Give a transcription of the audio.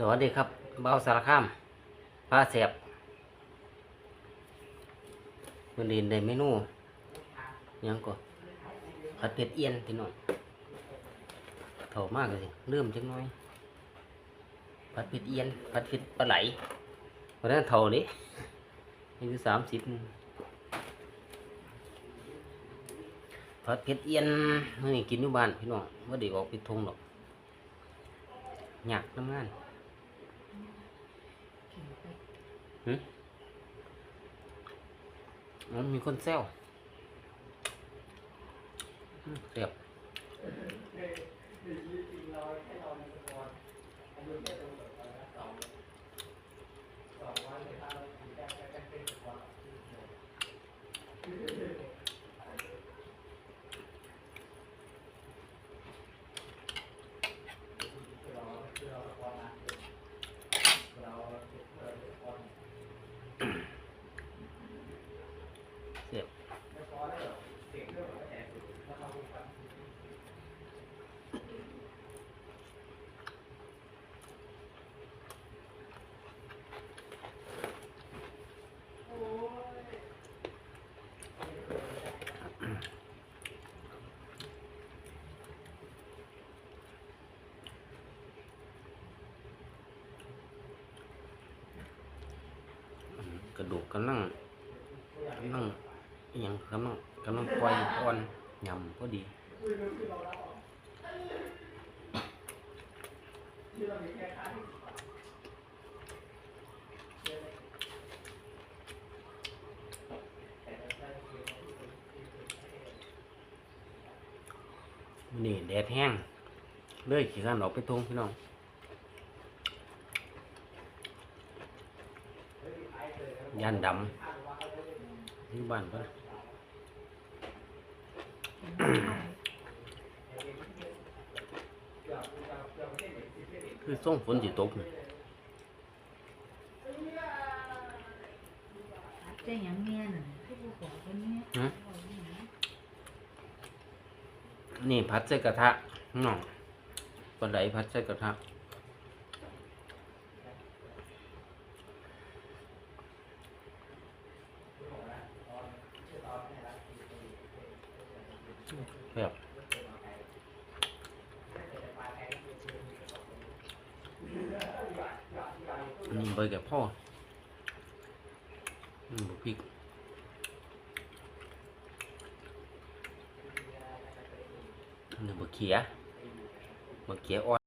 สวัสดีครับเบาสารคามปลาแสบมันเรียนได้เมนูยังก็ผัดเผ็ดเอียนพี่น้องเถ่ามากเลยสิเริ่มจังน้อยผัดเผ็ดเอียนผัดเผ็ดปลาไหลวันนั้นเถ่าเลยนี่คือสามสิบผัดเผ็ดเอียนนี่กินอยู่บ้านพี่น้องว่าเด็กออกไปทงหรอกอยากน้ำงาน หึมันมีคนแซวอืมเรียบ เรียบอืมกระดูกกำลังกำลัง อิหยังกำลังกำลังปล่อยอ่อนยำพอดีนี่แดดแห้งเลยขี่กันออกไปทงพี่น้องยันดำที่บ้านปะ คือส่งฝนสิตกนี่เจ๊ยังเมียน่ะที่ผู้ขอคนเนี้ยฮะนี่พัดใส่กระทะน้องปลาไหลพัดใส่กระทะ แบบนี่ใบกับพ่ออืมบักพริกนี่บักเขียบักเขียอ่อน